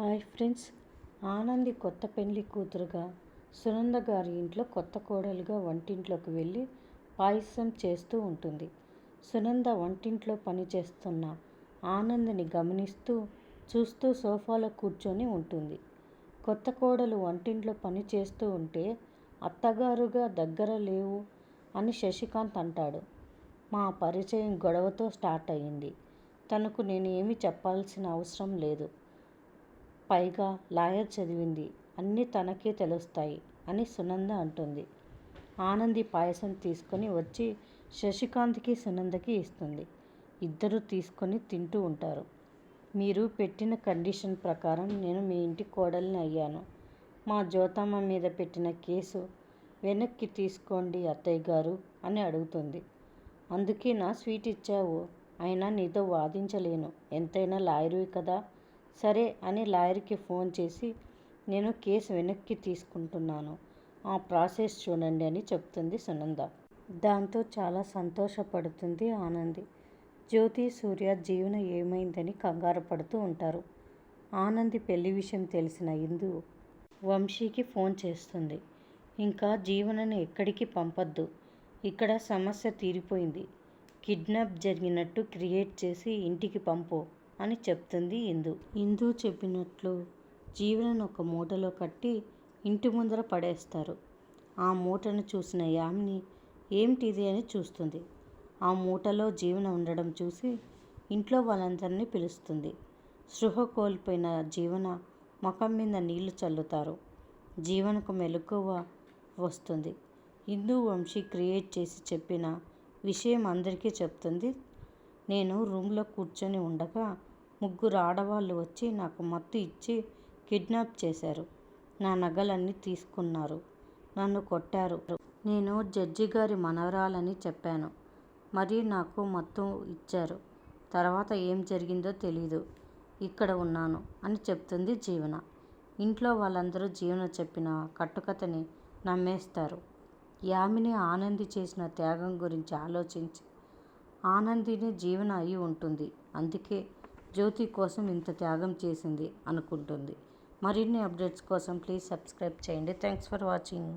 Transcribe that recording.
Hi friends. Anandi కొత్త పెళ్ళి కూతురుగా సునంద గారి ఇంట్లో కొత్త కోడలుగా వంటింట్లోకి వెళ్ళి పాయసం చేస్తూ ఉంటుంది. సునంద వంటింట్లో పనిచేస్తున్న ఆనందిని గమనిస్తూ చూస్తూ సోఫాలో కూర్చొని ఉంటుంది. కొత్త కోడలు వంటింట్లో పని చేస్తూ ఉంటే అత్తగారుగా దగ్గర లేవు అని శశికాంత్ అంటాడు. మా పరిచయం గొడవతో స్టార్ట్ అయ్యింది. తనకు నేను ఏమి చెప్పాల్సిన అవసరం లేదు. పైగా లాయర్ చదివింది. అన్నీ తనకే తెలుస్తాయి అని సునంద అంటుంది. ఆనంది పాయసం తీసుకొని వచ్చి శశికాంత్కి సునందకి ఇస్తుంది. ఇద్దరు తీసుకొని తింటూ ఉంటారు. మీరు పెట్టిన కండిషన్ ప్రకారం నేను మీ ఇంటి కోడల్ని అయ్యాను. మా జ్యోతమ్మ మీద పెట్టిన కేసు వెనక్కి తీసుకోండి అత్తయ్య గారు అని అడుగుతుంది. అందుకే నా స్వీట్ ఇచ్చావు. అయినా నీతో వాదించలేను. ఎంతైనా లాయరువి కదా. సరే అని లాయర్కి ఫోన్ చేసి నేను కేసు వెనక్కి తీసుకుంటున్నాను. ఆ ప్రాసెస్ చూడండి అని చెప్తుంది సునంద. దాంతో చాలా సంతోషపడుతుంది ఆనంది. జ్యోతి సూర్య జీవన ఏమైందని కంగారు పడుతూ ఉంటారు. ఆనంది పెళ్ళి విషయం తెలిసిన ఇందు వంశీకి ఫోన్ చేస్తుంది. ఇంకా జీవనను ఎక్కడికి పంపొద్దు. ఇక్కడ సమస్య తీరిపోయింది. కిడ్నాప్ జరిగినట్టు క్రియేట్ చేసి ఇంటికి పంపు. అని చెప్తుంది ఇందు. ఇందు చెప్పినట్లు జీవనను ఒక మూటలో కట్టి ఇంటి ముందర పడేస్తారు. ఆ మూటను చూసిన యామిని ఏమిటిది? అని చూస్తుంది. ఆ మూటలో జీవన ఉండడం చూసి ఇంట్లో వాళ్ళందరినీ పిలుస్తుంది. సృహ కోల్పోయిన జీవన ముఖం మీద నీళ్ళు చల్లుతారు. జీవనకు మెలకువ వస్తుంది. హిందూ వంశీ క్రియేట్ చేసి చెప్పిన విషయం అందరికీ చెప్తుంది. నేను రూమ్లో కూర్చొని ఉండగా ముగ్గురు ఆడవాళ్ళు వచ్చి నాకు మత్తు ఇచ్చి కిడ్నాప్ చేశారు. నా నగలన్నీ తీసుకున్నారు. నన్ను కొట్టారు. నేను జడ్జి గారి మనవరాలని చెప్పాను. మరి నాకు మొత్తం ఇచ్చారు. తర్వాత ఏం జరిగిందో తెలీదు. ఇక్కడ ఉన్నాను అని చెప్తుంది జీవన. ఇంట్లో వాళ్ళందరూ జీవన చెప్పిన కట్టుకథని నమ్మేస్తారు. యామిని ఆనంది చేసిన త్యాగం గురించి ఆలోచించి ఆనందిని జీవన అయి ఉంటుంది. అందుకే జ్యోతి కోసం ఇంత త్యాగం చేసింది అనుకుంటుంది. మరిన్ని అప్డేట్స్ కోసం ప్లీజ్ సబ్స్క్రైబ్ చేయండి. Thanks for watching.